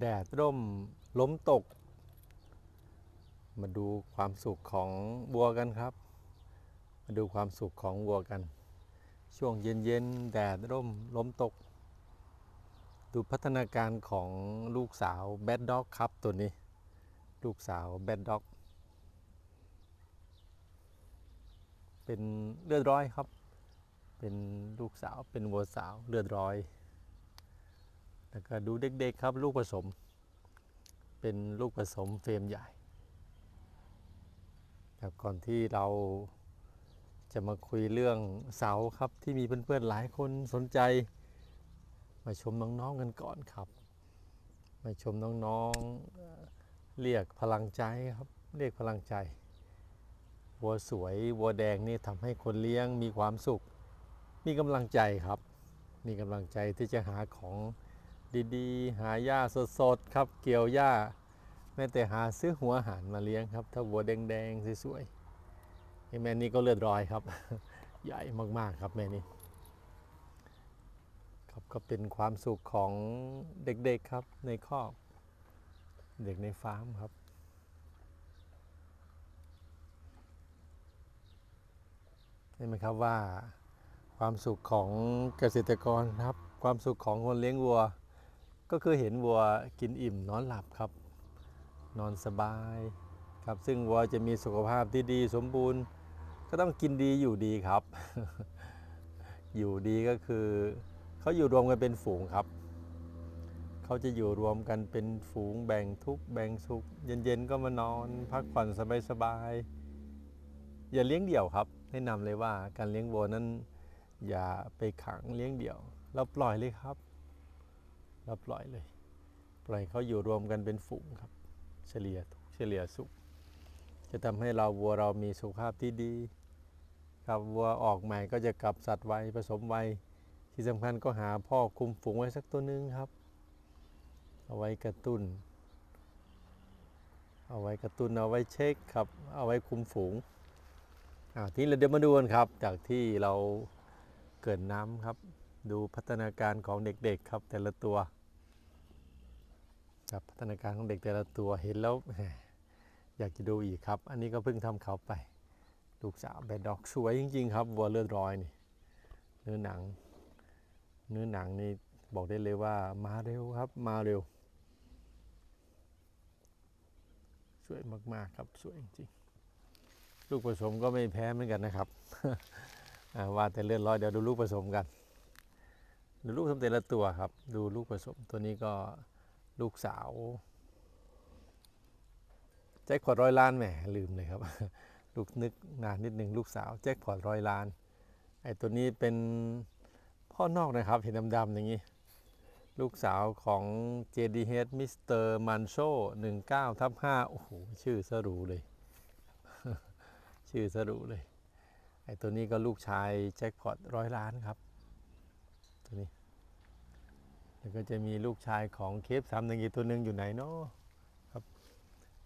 แดดร่มล้มตก มาดูความสุขของวัวกันครับ มาดูความสุขของวัวกัน ช่วงเย็นๆแดดร่มล้มตก ดูพัฒนาการของลูกสาวแบดด็อกครับตัวนี้ ลูกสาวแบดด็อกเป็นเลือดร้อยครับ เป็นลูกสาวเป็นวัวสาวเลือดร้อย แล้วก็ดูเด็กๆครับลูกผสม เป็นลูกผสมเฟรมใหญ่ครับก่อนที่เราจะมาคุยเรื่องเสาครับที่มีเพื่อนๆหลายคนสนใจ มาชมน้องๆกันก่อนครับ มาชมน้องๆเอ่อเรียกพลังใจครับเรียกพลังใจวัวสวยวัวแดงนี่ทำให้คนเลี้ยงมีความสุข มีกำลังใจครับ มีกำลังใจที่จะหาของ ดีๆ หาหญ้าสดๆ ครับเกี่ยวหญ้าแม้แต่หาซื้อหัวอาหารมาเลี้ยงครับ ถ้าวัวแดงๆสวยๆไอ้แม่นี่ก็เลือดรอยครับ ใหญ่มากๆครับแม่นี่ครับก็เป็นความสุขของเด็กๆครับในครอกเด็กในฟาร์มครับเห็นไหมครับว่าความสุขของเกษตรกรครับ ความสุขของคนเลี้ยงวัว ก็คือเห็นวัวกินอิ่มนอนหลับครับ นอนสบายครับ ซึ่งวัวจะมีสุขภาพที่ดีสมบูรณ์ ก็ต้องกินดีอยู่ดีครับ อยู่ดีก็คือเขาอยู่รวมกันเป็นฝูงครับเขาจะอยู่รวมกันเป็นฝูงแบ่งทุกแบ่งสุข เย็นๆก็มานอนพักผ่อนสบายๆอย่าเลี้ยงเดี่ยวครับ แนะนำเลยว่าการเลี้ยงวัวนั้น อย่าไปขังเลี้ยงเดี่ยว เราปล่อยเลยครับ เราปล่อยเลย ปล่อยเขาอยู่รวมกันเป็นฝูงครับ เฉลี่ยทุกข์เฉลี่ยสุข จะทำให้เราวัวเรามีสุขภาพที่ดีครับวัวออกใหม่ก็จะกลับสัตว์ไวผสมไวที่สำคัญก็หาพ่อคุมฝูงไว้สักตัวหนึงครับ เอาไว้กระตุ้น เอาไว้กระตุ้นเอาไว้เช็คครับ เอาไว้คุมฝูงอ่าทีนี้เราเดี๋ยวมาดูกันครับ จากที่เราเกิดน้ำครับ ดูพัฒนาการของเด็กๆครับแต่ละตัว ครับพัฒนาการของเด็กแต่ละตัวเห็นแล้วอยากจะดูอีกครับ อันนี้ก็เพิ่งทำเขาไป ลูกสาวแบดด็อกสวยจริง ๆ ครับวัวเลือดร้อยนี่ เนื้อหนัง เนื้อหนังนี่บอกได้เลยว่ามาเร็วครับมาเร็ว สวยมากๆครับสวยจริงๆลูกผสมก็ไม่แพ้เหมือนกันนะครับอ่าว่าแต่เลือดร้อยเดี๋ยวดูลูกผสมกัน ดูลูกผสมแต่ละตัวครับ ดูลูกผสมตัวนี้ก็ ลูกสาวแจ็คพอตร้อยล้านแหมลืมเลยครับ ลูกนึกนานนิดหนึ่งลูกสาวแจ็คพอตร้อยล้านไอตัวนี้เป็นพ่อนอกนะครับ เห็นดำๆอย่างนี้ ลูกสาวของ JDH Mr. Mancho 19ทับ5โอ้โหชื่อสรูเลย ชื่อสรุเลยไอตัวนี้ก็ลูกชายแจ็คพอตร้อยล้านครับ ตัวนี้ แล้วก็จะมีลูกชายของเคฟสามหนึ่งอีกตัวหนึ่งอยู่ไหนเนาะครับ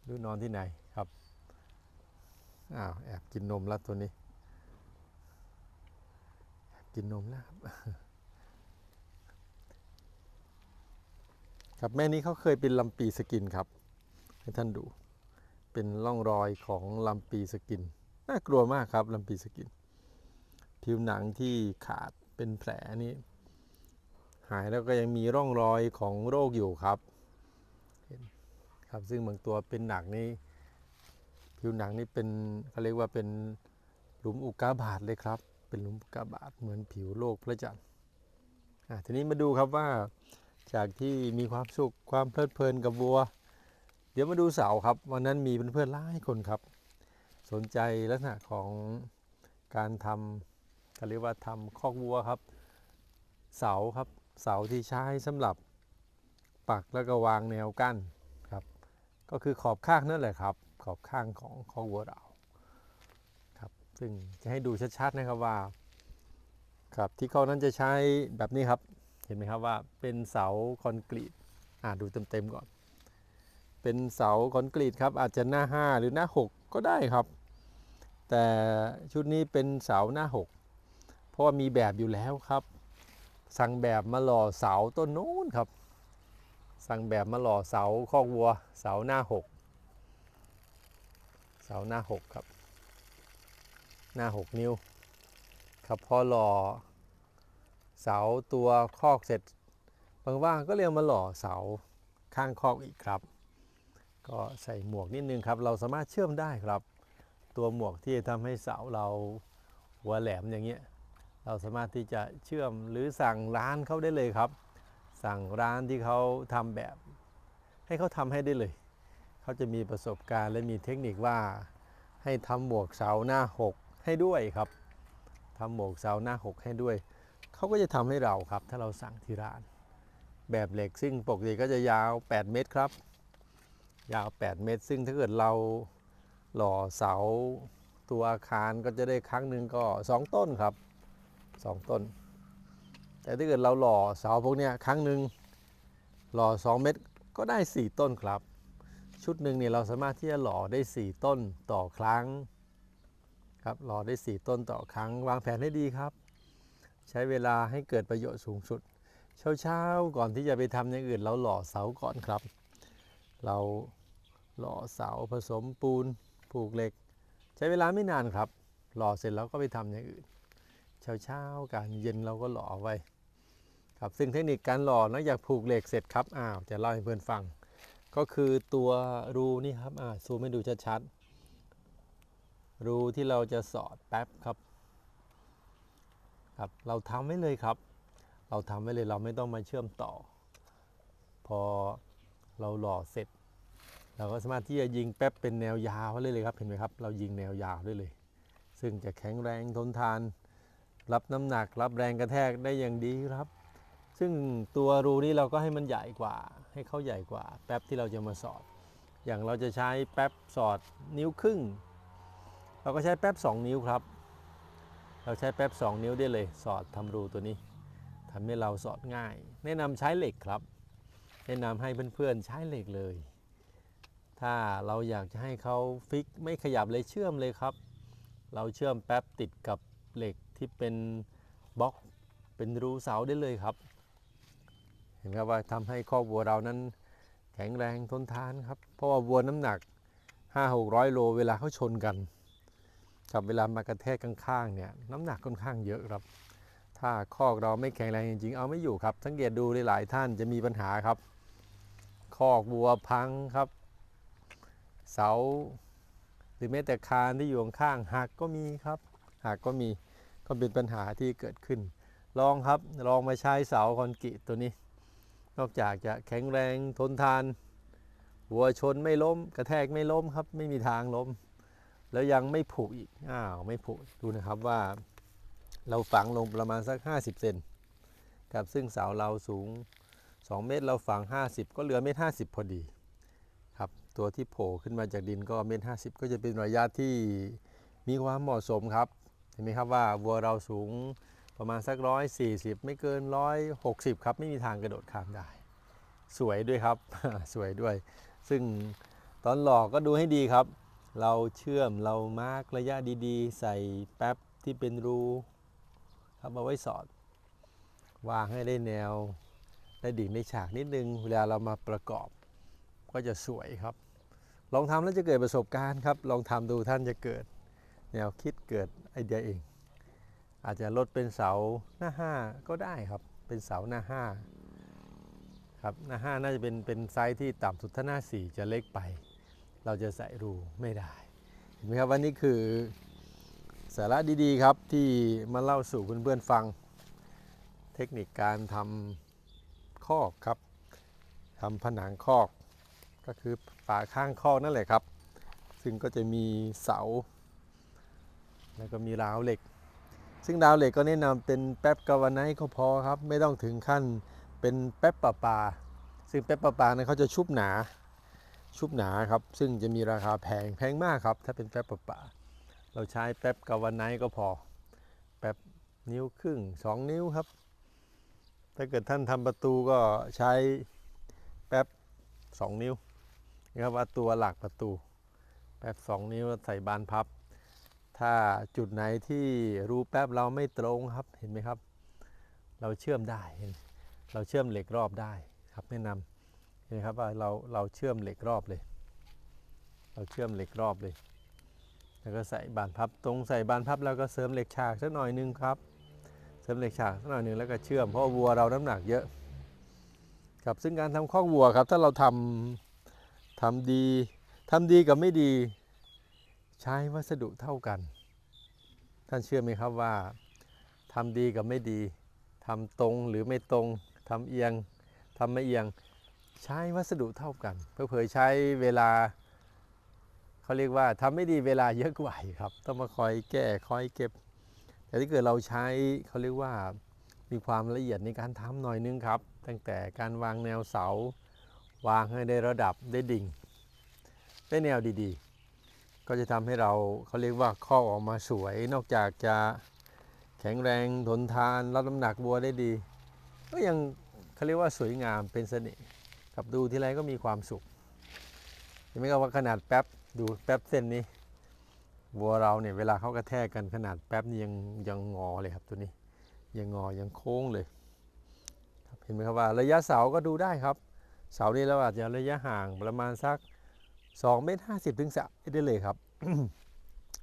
ดูนอนที่ไหนครับอ้าวแอบกินนมแล้วตัวนี้แอบกินนมแล้วครับครับแม่นี้เขาเคยเป็นลำปีสกินครับ ให้ท่านดูเป็นร่องรอยของลำปีสกิน น่ากลัวมากครับลำปีสกิน ผิวหนังที่ขาดเป็นแผลนี่ หายแล้วก็ยังมีร่องรอยของโรคอยู่ครับครับซึ่งบางตัวเป็นหนักนี่ผิวหนังนี่เป็นเขาเรียกว่าเป็นหลุมอุกกาบาตเลยครับ เป็นหลุมอุกกาบาตเหมือนผิวโลกพระจันทร์อะทีนี้มาดูครับว่าจากที่มีความสุขความเพลิดเพลินกับวัว เดี๋ยวมาดูเสาครับวันนั้นมีเพื่อนๆหลายคนครับ สนใจลักษณะของการทำเขาเรียกว่าทำคอกวัวครับ เสาครับ เสาที่ใช้สำหรับปักแล้วก็วางแนวกั้นครับ ก็คือขอบข้างนั่นแหละครับ ขอบข้างของคอกวัวเราครับ ซึ่งจะให้ดูชัดๆนะครับว่า ครับที่เขานั้นจะใช้แบบนี้ครับ เห็นไหมครับว่าเป็นเสาคอนกรีตอ่าดูเต็มๆก่อน เป็นเสาคอนกรีตครับอาจจะหน้า 5 หรือหน้า 6 ก็ได้ครับ แต่ชุดนี้เป็นเสาหน้า 6 เพราะว่ามีแบบอยู่แล้วครับ สั่งแบบมาหล่อเสาต้นนู้นครับ สั่งแบบมาหล่อเสาคอกวัว เสาหน้าหกเสาหน้าหกครับ หน้าหกนิ้ว ครับพอหล่อเสาตัวคอกเสร็จบางว่างก็เรียกมาหล่อเสาข้างคอกอีกครับ ก็ใส่หมวกนิดนึงครับ เราสามารถเชื่อมได้ครับ ตัวหมวกที่ทำให้เสาเราหัวแหลมอย่างเงี้ย เราสามารถที่จะเชื่อมหรือสั่งร้านเขาได้เลยครับ สั่งร้านที่เขาทำแบบ ให้เขาทำให้ได้เลย เขาจะมีประสบการณ์และมีเทคนิคว่า ให้ทำหมวกเสาหน้าหกให้ด้วยครับทำหมวกเสาหน้าหกให้ด้วย เขาก็จะทำให้เราครับ ถ้าเราสั่งที่ร้าน แบบเหล็กซึ่งปกติก็จะยาว 8 เมตรครับ ยาว 8 เมตร ซึ่งถ้าเกิดเราหล่อเสาตัวอาคารก็จะได้ครั้งหนึ่งก็ 2 ต้นครับ 2ต้น แต่ถ้าเกิดเราหล่อเสาพวกนี้ครั้งหนึ่งหล่อ 2 เมตรก็ได้ 4 ต้นครับ ชุดหนึ่งเนี่ยเราสามารถที่จะหล่อได้ 4 ต้นต่อครั้งครับหล่อได้ 4 ต้นต่อครั้ง วางแผนให้ดีครับ ใช้เวลาให้เกิดประโยชน์สูงสุด เช้าๆก่อนที่จะไปทำอย่างอื่น เราหล่อเสาก่อนครับ เราหล่อเสาผสมปูนผูกเหล็ก ใช้เวลาไม่นานครับ หล่อเสร็จแล้วก็ไปทำอย่างอื่น เช้าๆการเย็นเราก็หล่อไว้ครับซึ่งเทคนิคการหล่อนอกจากผูกเหล็กเสร็จครับอ้าวจะเล่าให้เพื่อนฟัง ก็คือตัวรูนี่ครับอ่าซูมให้ดูชัดๆรูที่เราจะสอดแป๊บครับครับ เราทำไว้เลยครับ เราทำไว้เลยเราไม่ต้องมาเชื่อมต่อ พอเราหล่อเสร็จ เราก็สามารถที่จะยิงแป๊บเป็นแนวยาวได้เลยครับเห็นไหมครับ เรายิงแนวยาวได้เลย ซึ่งจะแข็งแรงทนทาน รับน้ำหนักรับแรงกระแทกได้อย่างดีครับ ซึ่งตัวรูนี้เราก็ให้มันใหญ่กว่า ให้เขาใหญ่กว่า แป๊บที่เราจะมาสอด อย่างเราจะใช้แป๊บสอดนิ้วครึ่ง เราก็ใช้แป๊บ 2 นิ้วครับ เราใช้แป๊บ 2 นิ้วได้เลย สอดทำรูตัวนี้ทำให้เราสอดง่าย แนะนำใช้เหล็กครับ แนะนำให้เพื่อนๆใช้เหล็กเลย ถ้าเราอยากจะให้เขาฟิกไม่ขยับเลยเชื่อมเลยครับ เราเชื่อมแป๊บติดกับเหล็ก ที่เป็นบล็อกเป็นรูเสาได้เลยครับ เห็นครับว่าทำให้คอวัวเรานั้นแข็งแรงทนทานครับ เพราะว่าวัวน้ำหนัก 5 6 0 0 โลเวลาเขาชนกันกับเวลามากระแทกข้างๆเนี่ยน้ำหนักค่อนข้างเยอะครับ ถ้าคอกเราไม่แข็งแรงจริงๆ เอาไม่อยู่ครับ สังเกตดูหลายๆท่านจะมีปัญหาครับ คอกวัวพังครับ เสา หรือแม้แต่คานที่อยู่ข้างหักก็มีครับหักก็มี ก็เป็นปัญหาที่เกิดขึ้น ลองครับลองมาใช้เสาคอนกรีตตัวนี้ นอกจากจะแข็งแรงทนทานวัวชนไม่ล้ม กระแทกไม่ล้มครับ ไม่มีทางล้ม แล้วยังไม่ผุอีกอ้าวไม่ผุดูนะครับว่า เราฝังลงประมาณสัก 50เซนครับซึ่งเสาเราสูง 2 เมตรเราฝัง 50 ก็เหลือเมตร50 พอดีครับตัวที่โผล่ขึ้นมาจากดินก็เมตร50 ก็จะเป็นระยะที่มีความเหมาะสมครับ ห็นไหมครับว่าวัวเราสูงประมาณสักร้อยสี่สิบไม่เกินร้อยหกสิบครับ ไม่มีทางกระโดดข้ามได้ สวยด้วยครับ สวยด้วย ซึ่งตอนหลอกก็ดูให้ดีครับ เราเชื่อมเรามาร์กระยะดีๆ ใส่แป๊บที่เป็นรูครับเอาไว้สอด วางให้ได้แนวได้ดิ่งได้ฉากนิดนึง เวลาเรามาประกอบก็จะสวยครับ ลองทำแล้วจะเกิดประสบการณ์ครับ ลองทำดูท่านจะเกิด แนวคิดเกิดไอเดียเอง อาจจะลดเป็นเสาหน้า5ก็ได้ครับ เป็นเสาหน้า5ครับหน้า5น่าจะเป็นเป็นไซส์ที่ต่ำสุดถ้าหน้า4จะเล็กไป เราจะใส่รูไม่ได้เห็นไหมครับว่านี่คือสาระดีๆครับที่มาเล่าสู่เพื่อนๆฟัง เทคนิคการทำคอกครับทำผนังคอก ก็คือฝาข้างคอกนั่นแหละครับ ซึ่งก็จะมีเสา แล้วก็มีราวเหล็ก ซึ่งราวเหล็กก็แนะนำเป็นแป๊บกาวาไนท์ก็พอครับ ไม่ต้องถึงขั้นเป็นแป๊บปะปา ซึ่งแป๊บปะปาเนี่ยเขาจะชุบหนา ชุบหนาครับ ซึ่งจะมีราคาแพงแพงมากครับ ถ้าเป็นแป๊บปะปา เราใช้แป๊บกาวาไนท์ก็พอ แป๊บนิ้วครึ่ง 2 นิ้วครับ ถ้าเกิดท่านทำประตูก็ใช้แป๊บ 2 นิ้วนะครับว่าตัวหลักประตูแป๊บ 2 นิ้วใส่บานพับ ถ้าจุดไหนที่รูแป๊บเราไม่ตรงครับเห็นไหมครับ เราเชื่อมได้เห็นเราเชื่อมเหล็กรอบได้ครับแนะนำเห็นครับว่าเราเราเชื่อมเหล็กรอบเลย เราเชื่อมเหล็กรอบเลย แล้วก็ใส่บานพับตรงใส่บานพับแล้วก็เสริมเหล็กฉากสักหน่อยหนึงครับ เสริมเหล็กฉากสักหน่อยหนึงแล้วก็เชื่อมเพราะวัวเราน้ำหนักเยอะครับซึ่งการทำคอกวัวครับถ้าเราทำทำดีทำดีกับไม่ดี ใช้วัสดุเท่ากัน ท่านเชื่อไหมครับว่าทำดีกับไม่ดีทำตรงหรือไม่ตรงทำเอียงทำไม่เอียงใช้วัสดุเท่ากัน เพื่อเผยใช้เวลาเขาเรียกว่าทำไม่ดีเวลาเยอะกว่าครับต้องมาคอยแก้คอยเก็บ แต่ถ้าเกิดเราใช้เขาเรียกว่ามีความละเอียดในการทำหน่อยนึงครับ ตั้งแต่การวางแนวเสา วางให้ได้ระดับได้ดิ่ง ได้แนวดีๆ ก็จะทำให้เราเขาเรียกว่าข้อออกมาสวย นอกจากจะแข็งแรงทนทานรับน้ำหนักวัวได้ดี ก็ยังเขาเรียกว่าสวยงามเป็นเสน่ห์กับดูทีไรก็มีความสุขเห็นไหมครับว่าขนาดแป๊บดูแป๊บเส้นนี้วัวเราเนี่ยเวลาเขากระแทกกันขนาดแป๊บนี่ยังยังงอเลยครับตัวนี้ ยังงอยังโค้งเลยเห็นไหมครับว่าระยะเสาก็ดูได้ครับ เสานี่เราอาจจะระยะห่างประมาณสัก 2เมตร50ถึง3เมตรได้เลยครับ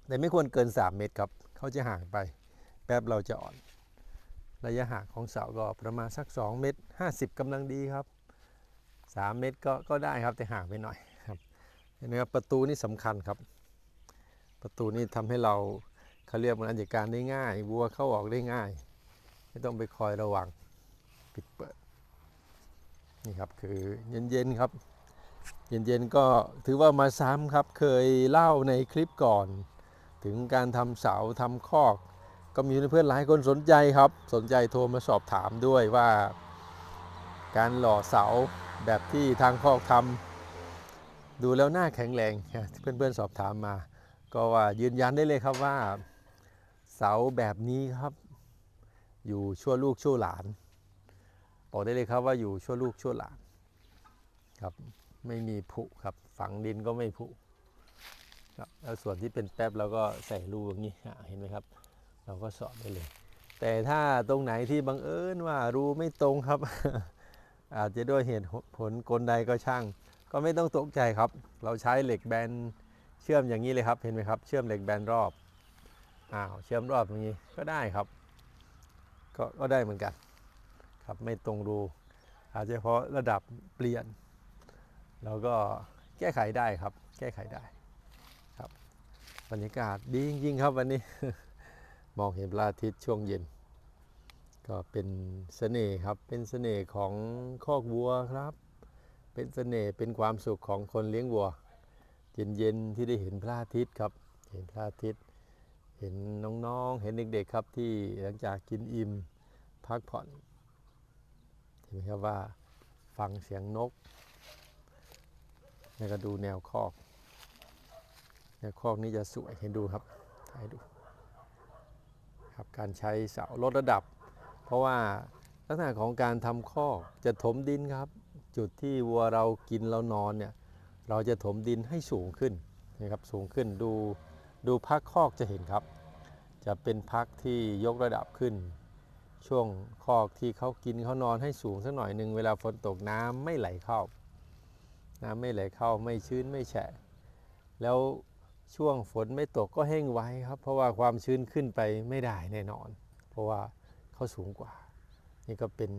แต่ไม่ควรเกิน 3 เมตรครับ เขาจะห่างไปแป๊บเราจะอ่อน ระยะห่างของเสาก็ประมาณสัก 2 เมตร 50กำลังดีครับ 3 เมตรก็ก็ได้ครับแต่ห่างไปหน่อยครับเห็นไหมครับประตูนี่สำคัญครับ ประตูนี่ทำให้เราเขาเรียกมันอันจัดการได้ง่าย วัวเข้าออกได้ง่าย ไม่ต้องไปคอยระวังปิดเปิด นี่ครับคือเย็นๆครับ เย็นๆก็ถือว่ามาซ้ำครับเคยเล่าในคลิปก่อน ถึงการทำเสาทำคอก ก็มีเพื่อนๆหลายคนสนใจครับ สนใจโทรมาสอบถามด้วยว่า การหล่อเสาแบบที่ทางคอกทำดูแล้วน่าแข็งแรงเพื่อนๆสอบถามมา ก็ว่ายืนยันได้เลยครับว่า เสาแบบนี้ครับ อยู่ชั่วลูกชั่วหลานบอกได้เลยครับว่าอยู่ชั่วลูกชั่วหลานครับ ไม่มีผุครับ ฝังดินก็ไม่ผุครับแล้วส่วนที่เป็นแป๊บเราก็ใส่รูอย่างนี้เห็นไหมครับ เราก็สอดได้เลย แต่ถ้าตรงไหนที่บังเอิญว่ารูไม่ตรงครับ อาจจะด้วยเหตุผลกลใดก็ช่าง ก็ไม่ต้องตกใจครับ เราใช้เหล็กแบนเชื่อมอย่างนี้เลยครับ เห็นไหมครับ เชื่อมเหล็กแบนรอบอ้าวเชื่อมรอบอย่างนี้ก็ได้ครับ ก็ก็ได้เหมือนกันครับไม่ตรงรู อาจจะเพราะระดับเปลี่ยน เราก็แก้ไขได้ครับ แก้ไขได้ครับบรรยากาศดีจริงๆครับวันนี้ มองเห็นพระอาทิตย์ช่วงเย็น ก็เป็นเสน่ห์ครับเป็นเสน่ห์ของคอกวัวครับ เป็นเสน่ห์เป็นความสุขของคนเลี้ยงวัว เย็นๆที่ได้เห็นพระอาทิตย์ครับ เห็นพระอาทิตย์ เห็นน้องๆ เห็นเด็กๆครับที่หลังจากกินอิ่มพักผ่อนเห็นไหมครับว่าฟังเสียงนก แล้วก็ดูแนวคอก แนวคอกนี้จะสวยเห็นดูครับถ่ายดูครับการใช้เสาลดระดับ เพราะว่าลักษณะของการทำคอกจะถมดินครับ จุดที่วัวเรากินเรานอนเนี่ยเราจะถมดินให้สูงขึ้นนะครับสูงขึ้นดูดูพักคอกจะเห็นครับ จะเป็นพักที่ยกระดับขึ้น ช่วงคอกที่เขากินเขานอนให้สูงสักหน่อยหนึ่งเวลาฝนตกน้ำไม่ไหลเข้า น้ำไม่ไหลเข้าไม่ชื้นไม่แฉะ แล้วช่วงฝนไม่ตกก็แห้งไว้ครับ เพราะว่าความชื้นขึ้นไปไม่ได้แน่นอน เพราะว่าเขาสูงกว่า นี่ก็เป็น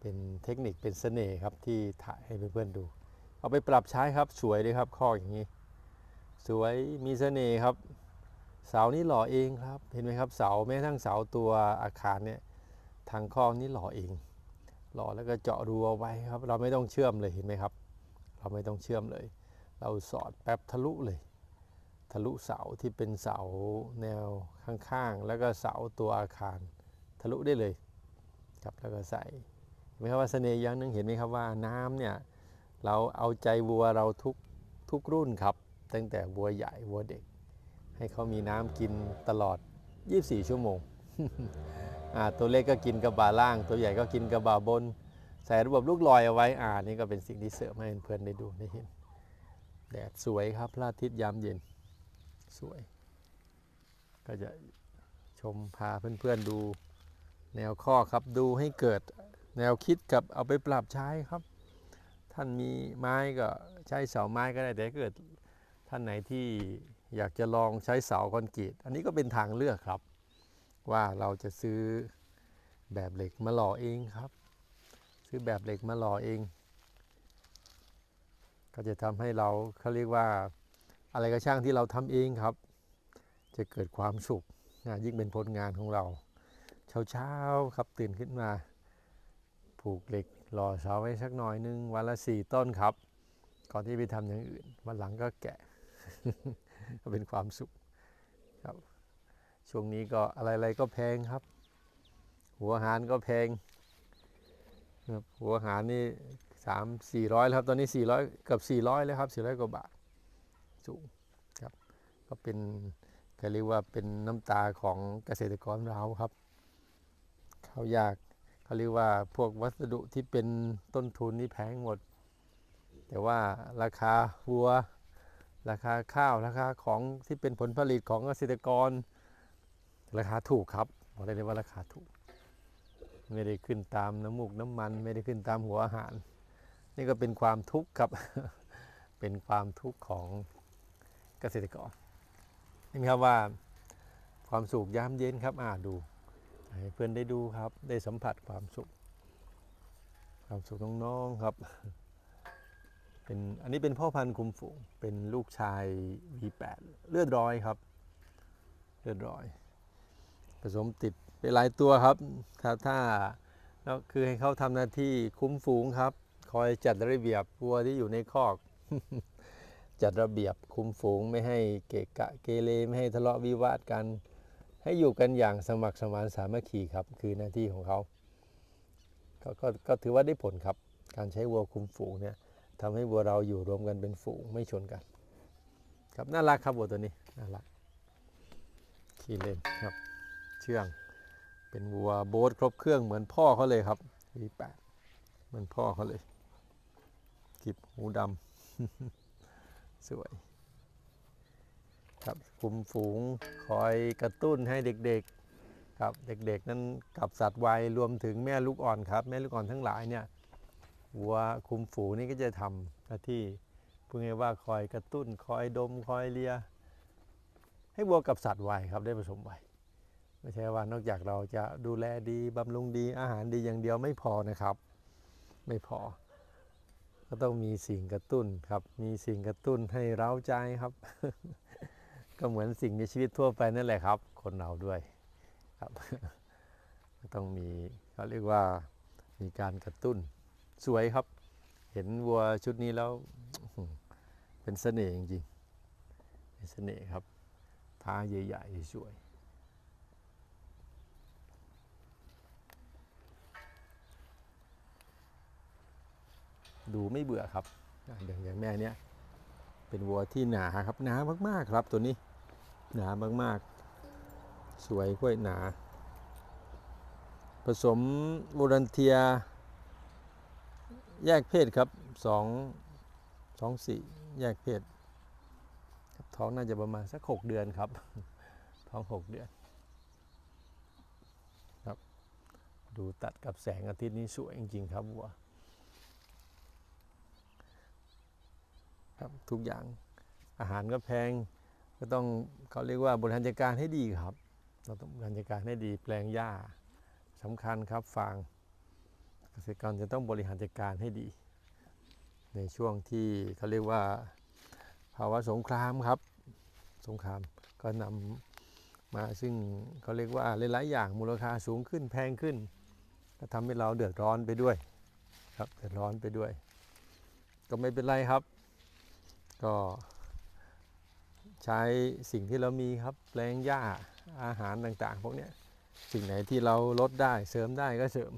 เป็นเทคนิคเป็นเสน่ห์ครับที่ถ่ายให้เพื่อนๆดู เอาไปปรับใช้ครับสวยเลยครับคออย่างนี้ สวยมีเสน่ห์ครับ เสานี่หล่อเองครับเห็นไหมครับเสาแม้ทั้งเสาตัวอาคารเนี่ยทางคลอนี่หล่อเอง หล่อแล้วก็เจาะรูเอาไว้ครับ เราไม่ต้องเชื่อมเลยเห็นไหมครับ เราไม่ต้องเชื่อมเลย เราสอดแป๊บทะลุเลย ทะลุเสาที่เป็นเสาแนวข้างๆ แล้วก็เสาตัวอาคารทะลุได้เลยครับแล้วก็ใส่เห็นไหมครับว่าเสน่ห์อย่างหนึงเห็นไหมครับว่าน้ำเนี่ยเราเอาใจวัวเราทุกทุกรุ่นครับ ตั้งแต่วัวใหญ่วัวเด็ก ให้เขามีน้ำกินตลอด 24 ชั่วโมงตัวเล็กก็กินกระบะล่าง ตัวใหญ่ก็กินกระบะบน ใส่ระบบลูกลอยเอาไว้ อ่า นี่ก็เป็นสิ่งที่เสริมให้เพื่อนๆได้ดูได้เห็น แดดสวยครับ พระอาทิตย์ยามเย็น สวย ก็จะชมพาเพื่อนๆดูแนวข้อครับ ดูให้เกิดแนวคิดกับเอาไปปรับใช้ครับ ท่านมีไม้ก็ใช้เสาไม้ก็ได้ แต่เกิดท่านไหนที่อยากจะลองใช้เสาคอนกรีต อันนี้ก็เป็นทางเลือกครับ ว่าเราจะซื้อแบบเหล็กมาหล่อเองครับ ซื้อแบบเหล็กมาหล่อเอง ก็จะทำให้เราเขาเรียกว่าอะไรก็ช่างที่เราทำเองครับ จะเกิดความสุขนะยิ่งเป็นผลงานของเรา เช้าๆครับตื่นขึ้นมา ผูกเหล็กหล่อเสาไว้สักหน่อยนึงวันละสี่ต้นครับ ก่อนที่ไปทำอย่างอื่น วันหลังก็แกะเป็นความสุขครับ ช่วงนี้ก็อะไรๆก็แพงครับ หัวหารก็แพง ครับหัวหารนี่สามสี่ร้อยแล้วครับ ตอนนี้สี่ร้อยเกือบสี่ร้อยแล้วครับสี่ร้อยกว่าบาทสูงครับ ก็เป็นก็เรียกว่าเป็นน้ำตาของเกษตรกรเราครับเขายากเขาเรียกว่าพวกวัสดุที่เป็นต้นทุนนี่แพงหมด แต่ว่าราคาวัว ราคาข้าวราคาของที่เป็นผลผลิตของเกษตรกร ราคาถูกครับบอกได้เลยว่าราคาถูก ไม่ได้ขึ้นตามน้ำมูกน้ำมัน ไม่ได้ขึ้นตามหัวอาหาร นี่ก็เป็นความทุกข์ครับเป็นความทุกข์ของเกษตรกรนไหมครับว่าความสุขยามเย็นครับอ่าดูให้เพื่อนได้ดูครับ ได้สัมผัสความสุข ความสุขน้องๆครับเป็นอันนี้เป็นพ่อพันธุ์คุมฝูงเป็นลูกชาย V8 เลือดร้อยครับ เลือดร้อย ผสมติด ไปหลายตัวครับถ้าถ้าแล้วคือให้เขาทำหน้าที่คุ้มฝูงครับ คอยจัดระเบียบวัวที่อยู่ในคอก จัดระเบียบคุ้มฝูงไม่ให้เกะกะเกเรไม่ให้ทะเลาะวิวาทกัน ให้อยู่กันอย่างสมัครสมานสามัคคีครับ คือหน้าที่ของเขาก็ก็ก็ถือว่าได้ผลครับ การใช้วัวคุ้มฝูงเนี่ยทำให้วัวเราอยู่รวมกันเป็นฝูงไม่ชนกัน ครับน่ารักครับวัวตัวนี้น่ารักขี่เล่นครับ เชื่อง เป็นวัวโบ๊ทครบเครื่องเหมือนพ่อเขาเลยครับ V8 เหมือนพ่อเขาเลยกิบหูดำสวย ครับคุมฝูงคอยกระตุ้นให้เด็กๆ ครับเด็กๆ นั้นกับสัตว์วัยรวมถึงแม่ลูกอ่อนครับ แม่ลูกอ่อนทั้งหลายเนี่ยวัวคุมฝูงนี่ก็จะทำหน้าที่พูดง่ายว่าคอยกระตุ้น คอยดม คอยเลีย ให้วัวกับสัตว์วัยครับได้ผสมวัย ไม่ใช่ว่านอกจากเราจะดูแลดีบำรุงดีอาหารดีอย่างเดียวไม่พอนะครับ ไม่พอ ก็ต้องมีสิ่งกระตุ้นครับ มีสิ่งกระตุ้นให้เร้าใจครับ ก็เหมือนสิ่งมีชีวิตทั่วไปนั่นแหละครับ คนเราด้วยครับ ต้องมีเขาเรียกว่ามีการกระตุ้นสวยครับ เห็นวัวชุดนี้แล้วเป็นเสน่ห์จริงๆเป็นเสน่ห์ครับท้าใหญ่ๆสวย ดูไม่เบื่อครับ อย่างอย่างแม่เนี้ยเป็นวัวที่หนาครับหนามากๆครับตัวนี้ หนามากๆ สวยกล้วยหนา ผสมโบรันเทีย แยกเพศครับสองสองสี่แยกเพศครับท้องน่าจะประมาณสักหกเดือนครับ ท้องหกเดือนครับ ดูตัดกับแสงอาทิตย์นี้สวยจริง ๆ ครับวัว ครับทุกอย่างอาหารก็แพงก็ต้องเขาเรียกว่าบริหารจัดการให้ดีครับ เราต้องบริหารจัดการให้ดีแปลงหญ้าสำคัญครับฟางเกษตรกรจะต้องบริหารจัดการให้ดี ในช่วงที่เขาเรียกว่าภาวะสงครามครับ สงครามก็นำมาซึ่งเขาเรียกว่าหลายๆอย่างมูลค่าสูงขึ้นแพงขึ้น ก็ทำให้เราเดือดร้อนไปด้วย ครับเดือดร้อนไปด้วย ก็ไม่เป็นไรครับ ก็ใช้สิ่งที่เรามีครับแปลงหญ้าอาหารต่างๆพวกนี้สิ่งไหนที่เราลดได้เสริมได้ก็เสริม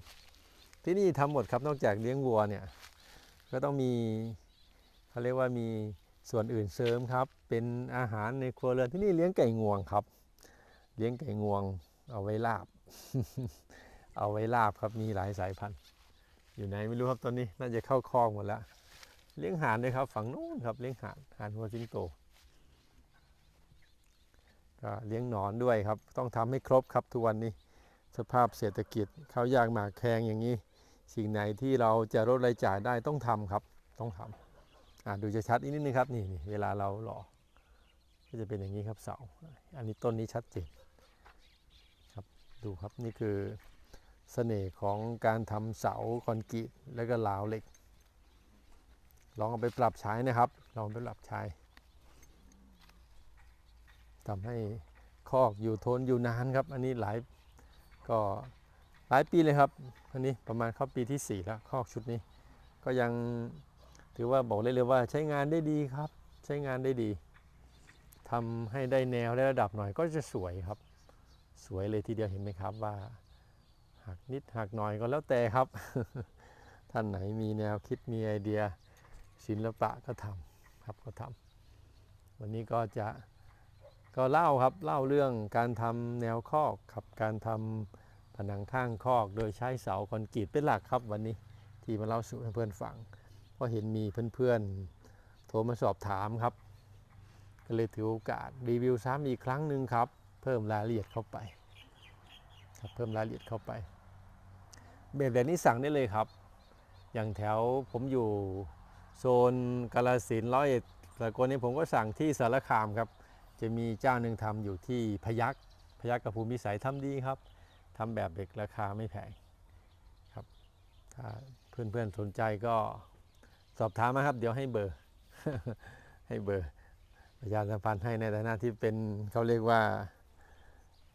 ที่นี่ทำหมดครับนอกจากเลี้ยงวัวเนี่ยก็ต้องมีเขาเรียกว่ามีส่วนอื่นเสริมครับ เป็นอาหารในครัวเรือนที่นี่เลี้ยงไก่งวงครับ เลี้ยงไก่งวงเอาไว้ลาบ เอาไว้ลาบครับมีหลายสายพันธุ์ อยู่ไหนไม่รู้ครับตอนนี้น่าจะเข้าคลองหมดแล้ว เลี้ยงห่านด้วยครับ ฝั่งนู้นครับเลี้ยงห่านห่านหัวสิงโตก็เลี้ยงหนอนด้วยครับ ต้องทำให้ครบครับทุกวันนี้ สภาพเศรษฐกิจเขายากหมากแพงอย่างนี้ สิ่งไหนที่เราจะลดรายจ่ายได้ต้องทำครับ ต้องทำอ่าดูจะชัดอีกนิดนึงครับนี่นี่เวลาเราหล่อก็จะเป็นอย่างนี้ครับเสา อันนี้ต้นนี้ชัดเจนครับดูครับนี่คือเสน่ห์ของการทำเสาคอนกรีตแล้วก็ราวเหล็ก ลองเอาไปปรับใช้นะครับ ลองไปปรับใช้ทำให้คอกอยู่ทนอยู่นานครับ อันนี้หลายก็หลายปีเลยครับอันนี้ประมาณเข้าปีที่ 4 แล้วคอกชุดนี้ ก็ยังถือว่าบอกเลยเลยว่าใช้งานได้ดีครับ ใช้งานได้ดีทำให้ได้แนวได้ระดับหน่อยก็จะสวยครับ สวยเลยทีเดียวเห็นไหมครับว่าหักนิดหักหน่อยก็แล้วแต่ครับ ท่านไหนมีแนวคิดมีไอเดีย ศิลปะก็ทำครับก็ทำวันนี้ก็จะก็เล่าครับเล่าเรื่องการทำแนวคอกครับการทำผนังข้างคอกโดยใช้เสาคอนกรีตเป็นหลักครับวันนี้ที่มาเล่าสู่เพื่อนฟังเพราะเห็นมีเพื่อนๆโทรมาสอบถามครับ ก็เลยถือโอกาสรีวิวซ้ำอีกครั้งหนึ่งครับ เพิ่มรายละเอียดเข้าไปครับเพิ่มรายละเอียดเข้าไปแบบแบบนี้สั่งได้เลยครับ อย่างแถวผมอยู่ โซนกาลสินร้อยเอ็ดแต่กนนี้ผมก็สั่งที่สารคามครับ จะมีเจ้าหนึ่งทำอยู่ที่พยัคฆ์พยัคฆ์กับภูมิสัยทำดีครับทำแบบเด็กราคาไม่แพงครับ ถ้าเพื่อนๆสนใจก็สอบถามมาครับ เดี๋ยวให้เบอร์ ให้เบอร์ประชาสัมพันธ์ให้ในฐานะที่เป็นเขาเรียกว่า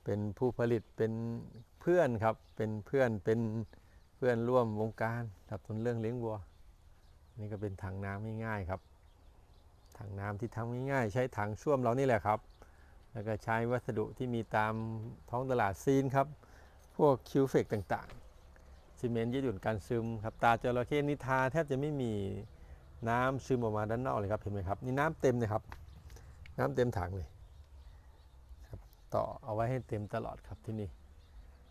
เป็นผู้ผลิตเป็นเพื่อนครับ เป็นเพื่อนเป็นเพื่อนร่วมวงการครับส่วนเรื่องเลี้ยงวัว นี่ก็เป็นถังน้ำง่ายๆครับถังน้ำที่ทำง่ายๆใช้ถังช่วมเรานี่แหละครับ แล้วก็ใช้วัสดุที่มีตามท้องตลาดซีนครับ พวกคิวเฟกต่างๆซีเมนต์ยืดหยุ่นการซึมครับตาจระเข้นิทาแทบจะไม่มีน้ำซึมออกมาด้านนอกเลยครับเห็นไหมครับนี่น้ำเต็มเลยครับ น้ำเต็มถังเลยครับต่อเอาไว้ให้เต็มตลอดครับที่นี่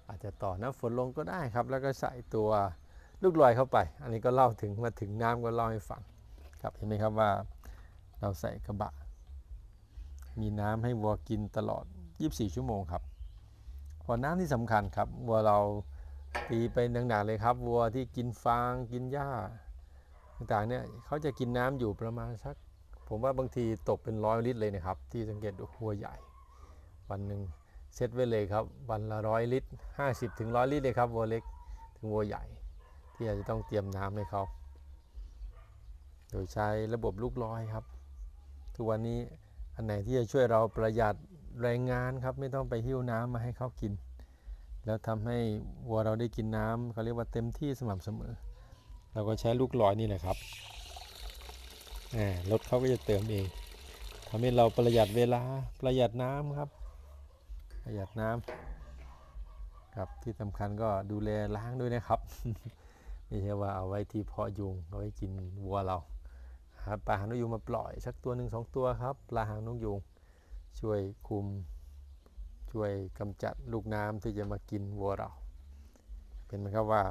อาจจะต่อน้ำฝนลงก็ได้ครับ แล้วก็ใส่ตัว ลูกลอยเข้าไป อันนี้ก็เล่าถึงมาถึงน้ำก็เล่าให้ฟังครับเห็นไหมครับว่าเราใส่กระบะ มีน้ำให้วัวกินตลอด 24 ชั่วโมงครับพอน้ำที่สำคัญครับวัวเราตีไปหนักๆเลยครับวัวที่กินฟางกินหญ้าต่างๆเนี่ยเขาจะกินน้ำอยู่ประมาณสัก ผมว่าบางทีตกเป็นร้อยลิตรเลยนะครับ ที่สังเกตดูวัวใหญ่ วันหนึ่งเซตไว้เลยครับ วันละร้อยลิตร 50ถึงร้อยลิตรเลยครับวัวเล็กถึงวัวใหญ่ ที่อาจจะต้องเตรียมน้ำให้เขา โดยใช้ระบบลูกลอยครับ ทุกวันนี้อันไหนที่จะช่วยเราประหยัดแรงงานครับ ไม่ต้องไปหิ้วน้ำมาให้เขากิน แล้วทำให้วัวเราได้กินน้ำเขาเรียกว่าเต็มที่สม่ำเสมอ เราก็ใช้ลูกลอยนี่แหละครับรถเขาก็จะเติมเองทำให้เราประหยัดเวลาประหยัดน้ำครับ ประหยัดน้ำครับที่สำคัญก็ดูแลล้างด้วยนะครับ ไม่ใช่ว่าเอาไว้ที่เพาะยุงเอาไว้กินวัวเราหาปลาหางนกยูงมาปล่อยสักตัวหนึ่งสองตัวครับปลาหางนกยูงช่วยคุมช่วยกำจัดลูกน้ำที่จะมากินวัวเรา เป็นไหมครับว่า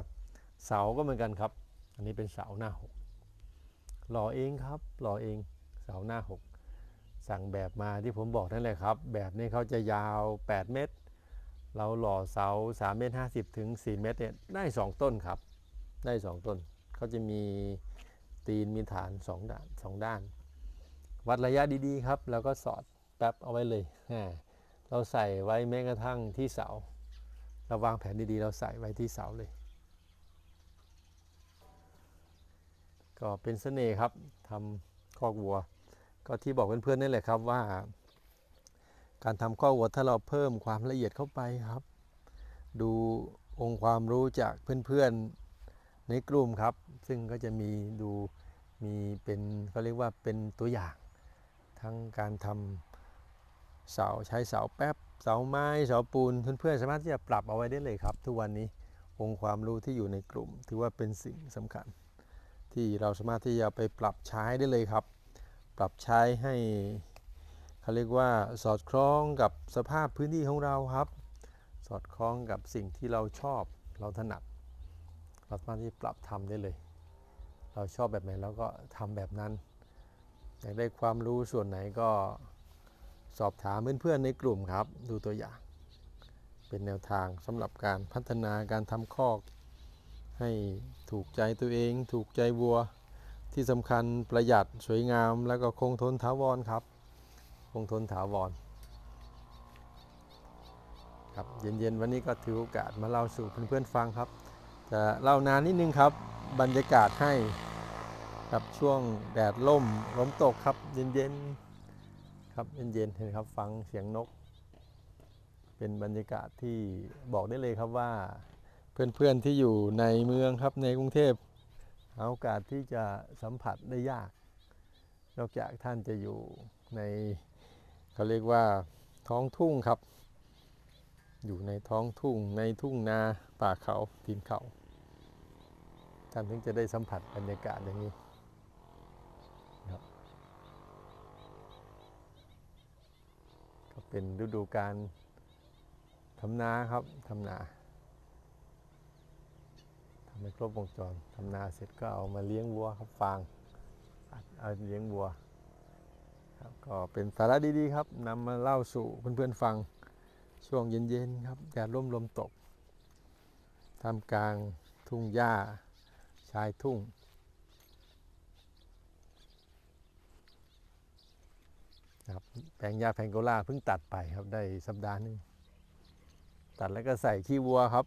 เสาก็เหมือนกันครับ อันนี้เป็นเสาหน้าหกหล่อเองครับหล่อเองเสาหน้าหกสั่งแบบมาที่ผมบอกนั่นแหละครับ แบบนี้เขาจะยาว 8 เมตร เราหล่อเสา3เมตร50ถึง4เมตรเนี่ยได้ 2 ต้นครับ ได้2ต้นเขาจะมีตีนมีฐาน2ด้านสองด้าน วัดระยะดีๆครับ แล้วก็สอดแป๊บเอาไว้เลยเราใส่ไว้แม้กระทั่งที่เสาเราวางแผนดีๆ เราใส่ไว้ที่เสาเลย ก็เป็นเสน่ห์ครับทำคอกวัว ก็ที่บอกเพื่อนๆนั่นแหละครับว่า การทำข้อกวัวถ้าเราเพิ่มความละเอียดเข้าไปครับ ดูองค์ความรู้จากเพื่อนๆ ในกลุ่มครับ ซึ่งก็จะมีดูมีเป็นเขาเรียกว่าเป็นตัวอย่าง ทั้งการทำเสาใช้เสาแป๊บเสาไม้เสาปูนเพื่อนๆสามารถที่จะปรับเอาไว้ได้เลยครับ ทุกวันนี้องค์ความรู้ที่อยู่ในกลุ่ม ถือว่าเป็นสิ่งสำคัญ ที่เราสามารถที่จะไปปรับใช้ได้เลยครับ ปรับใช้ให้เขาเรียกว่าสอดคล้องกับสภาพพื้นที่ของเราครับ สอดคล้องกับสิ่งที่เราชอบเราถนัด เราสามารถที่ปรับทำได้เลย เราชอบแบบไหนเราก็ทำแบบนั้น อยากได้ความรู้ส่วนไหนก็สอบถามเพื่อนๆในกลุ่มครับ ดูตัวอย่าง เป็นแนวทางสำหรับการพัฒนาการทำคอก ให้ถูกใจตัวเอง ถูกใจวัว ที่สำคัญประหยัดสวยงาม แล้วก็คงทนถาวรครับ คงทนถาวรครับเย็นๆวันนี้ก็ถือโอกาสมาเล่าสู่เพื่อนๆฟังครับ จะเล่านานนิดนึงครับบรรยากาศให้ครับช่วงแดดล่มลมตกครับเย็นๆครับเย็นๆเห็นครับฟังเสียงนก เป็นบรรยากาศที่บอกได้เลยครับว่า เพื่อนๆที่อยู่ในเมืองครับในกรุงเทพหาโอกาสที่จะสัมผัสได้ยาก นอกจากท่านจะอยู่ในเขาเรียกว่าท้องทุ่งครับ อยู่ในท้องทุ่งในทุ่งนาป่าเขาตีนเขาท่านถึงจะได้สัมผัสบรรยากาศอย่างนี้ก็เป็นฤดูการทำนาครับทำนาทำให้ครบวงจรทำนาเสร็จก็เอามาเลี้ยงวัวครับฟางเอาเลี้ยงวัวก็เป็นสาระดีๆครับนำมาเล่าสู่เพื่อนๆฟัง ช่วงเย็นๆครับแดดร่มลมตกท่ามกลางทุ่งหญ้าชายทุ่ง ครับแปลงหญ้าแพงโกล่าเพิ่งตัดไปครับได้สัปดาห์นึงตัดแล้วก็ใส่ขี้วัวครับ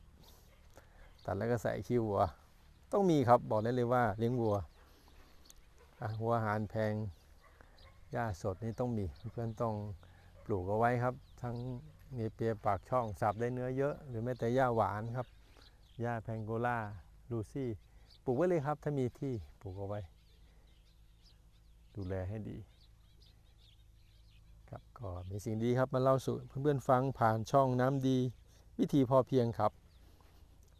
ตัดแล้วก็ใส่ขี้วัว ต้องมีครับบอกได้เลยว่าเลี้ยงวัวอะหัวอาหารแพงหญ้าสดนี่ต้องมีเพื่อนต้องปลูกเอาไว้ครับ ทั้ง มีเปียปากช่องสับได้เนื้อเยอะ หรือแม้แต่หญ้าหวานครับหญ้าแพงโกล่าลูซี่ปลูกไว้เลยครับ ถ้ามีที่ปลูกเอาไว้ ดูแลให้ดี ครับก็มีสิ่งดีครับมาเล่าสู่เพื่อนๆฟังผ่านช่องน้ำดี วิธีพอเพียงครับ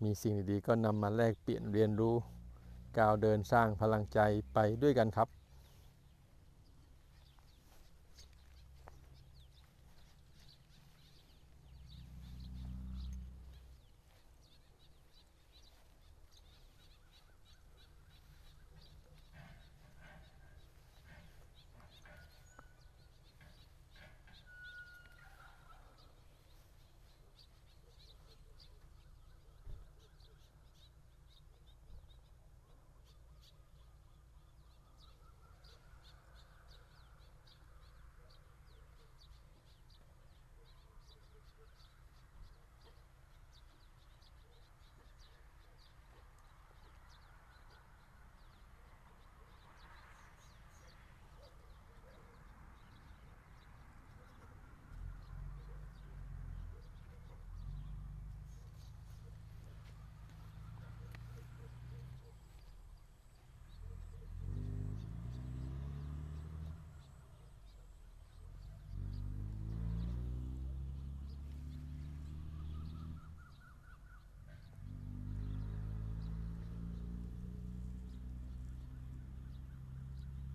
มีสิ่งดีๆก็นำมาแลกเปลี่ยนเรียนรู้ก้าวเดินสร้างพลังใจไปด้วยกันครับ